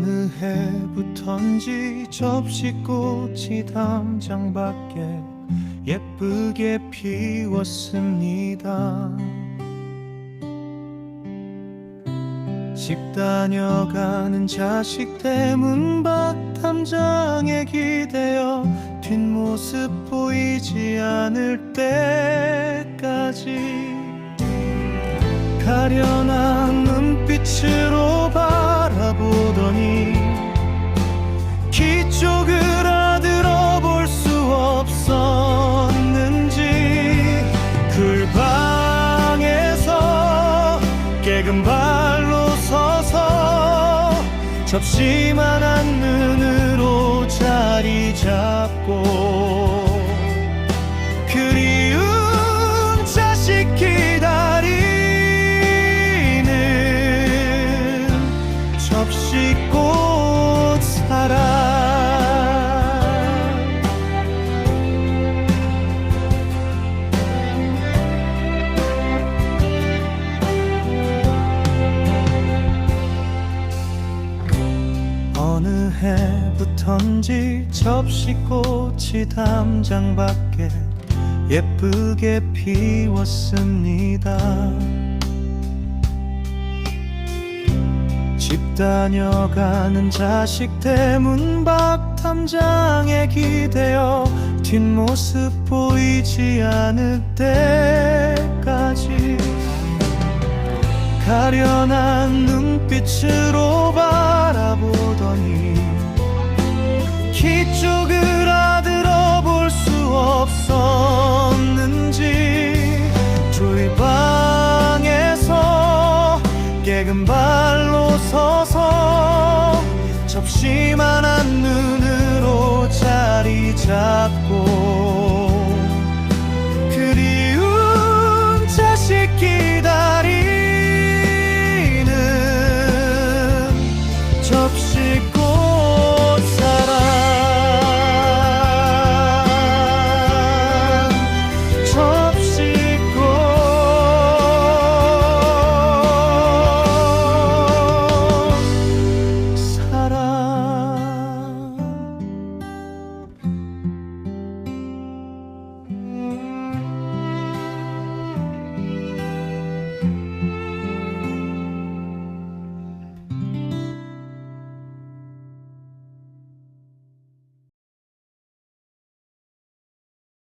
어느 해부턴지 접시꽃이 담장 밖에 예쁘게 피웠습니다. 집 다녀가는 자식 대문 밖 담장에 기대어 뒷모습 보이지 않을 때까지 가련한 눈빛으로 바라보더니 키 쪽을 아들어 볼 수 없었는지 글방에서 깨금 발로 서서 접시만한 눈으로 자리 잡고 해부턴지 접시꽃이 담장 밖에 예쁘게 피웠습니다. 집 다녀가는 자식 대문 밖 담장에 기대어 뒷모습 보이지 않을 때까지 가련한 눈빛으로 바라보더니 키 쪽을 아들어 볼 수 없었는지 돌방에서 깨금 발로 서서 접시만한 눈으로 자리 잡고